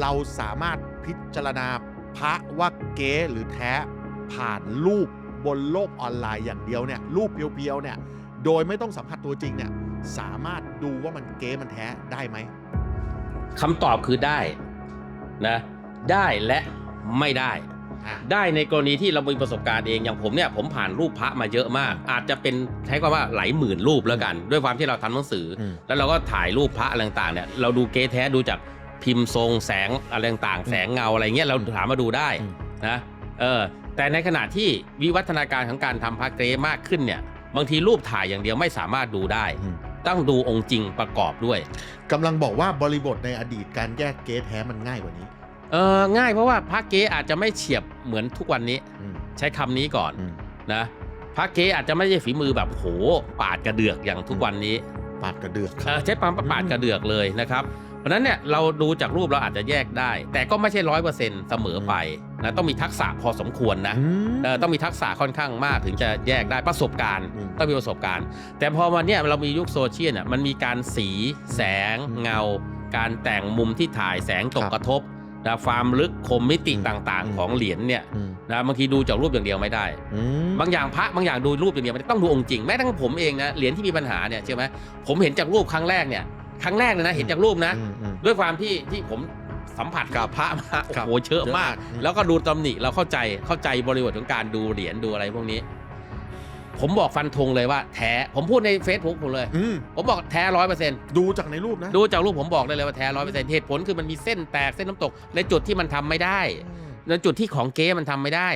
เราสามารถพิจารณาพระว่าเก๊หรือแท้ผ่านรูปบนโลกออนไลน์อย่างเดียวเนี่ยรูปเพียวๆเนี่ยโดยไม่ต้องสัมผัสตัวจริงเนี่ยสามารถดูว่ามันเก๊มันแท้ได้ไหมคำตอบคือได้นะได้และไม่ได้อะได้ในกรณีที่เรามีประสบการณ์เองอย่างผมเนี่ยผมผ่านรูปพระมาเยอะมาก อาจจะเป็นใช้คำว่าหลายหมื่นรูปแล้วกัน ด้วยความที่เราทำหนังสืออมแล้วเราก็ถ่ายรูปพระอะไรต่างๆเนี่ยเราดูเก๊แท้ดูจาก พิมพ์ทรงแสงอะไรต่างๆ แสงเงาอะไรเงี้ยเราถามมาดูได้อืมนะเออแต่ในขณะที่วิวัฒนาการของการทำพระเก๊มากขึ้นเนี่ยบางทีรูปถ่ายอย่างเดียวไม่สามารถดูได้อืมต้องดูองค์จริงประกอบด้วยกำลังบอกว่าบริบทในอดีตการแยกเก๊แท้มันง่ายกว่านี้เออง่ายเพราะว่าพระเก๊อาจจะไม่เฉียบเหมือนทุกวันนี้อืมใช้คำนี้ก่อนอืมนะพระเก๊อาจจะไม่ใช่ฝีมือแบบโหปาดกระเดือกอย่างทุกวันนี้ ปาดกระเดือกเออใช้ปั๊มปาดกระเดือกเลยนะครับเพ ราะฉะนั้นเนี่ยเราดูจากรูปเราอาจจะแยกได้ แต่ก็ไม่ใช่ร้อยเปอร์เซ็นต์เสมอไปนะต้องมีทักษะพอสมควรนะอืมเออต้องมีทักษะค่อนข้างมากถึงจะแยกได้ประสบการณ์อืมต้องมีประสบการณ์ แต่พอมาเนี่ยเรามียุคโซเชียลเนี่ยมันมีการสีแสงอืมเงา การแต่งมุมที่ถ่ายแสงตกครับกระทบนะความลึกคมมิติอืมต่างอืมๆของเหรียญเนี่ยอืมนะบางทีดูจากรูปอย่างเดียวไม่ได้อืมบางอย่างพระบางอย่างดูรูปอย่างเดียวไม่ได้ต้องดูองค์จริงแม้กระทั่งผมเองนะเหรียญที่มีปัญหาเนี่ยใช่ไหมผมเห็นจากรูปครั้งแรกเนี่ย ครั้งแรกเลยนะเห็นจากรูปนะอืมอืมด้วยความที่ที่ผมสัมผัสกับพระมาโอ้ครับโหเยอะมากเยอะมาก แล้วก็ดูตำหนิเราเข้าใจเข้าใจบริบทของการดูเหรียญดูอะไรพวกนี้ ผมบอกฟันธงเลยว่าแท้ผมพูดในเฟซบุ๊กผมเลยอืมผมบอกแท้ร้อยเปอร์เซ็นต์ดูจากในรูปนะดูจากรูปผมบอกได้เลยว่าแท้ร้อยเปอร์เซ็นต์เหตุผลคือมันมีเส้นแตกเส้นน้ำตก ในจุดที่มันทำไม่ได้ในจุดที่ของเก๊มันทำไม่ได้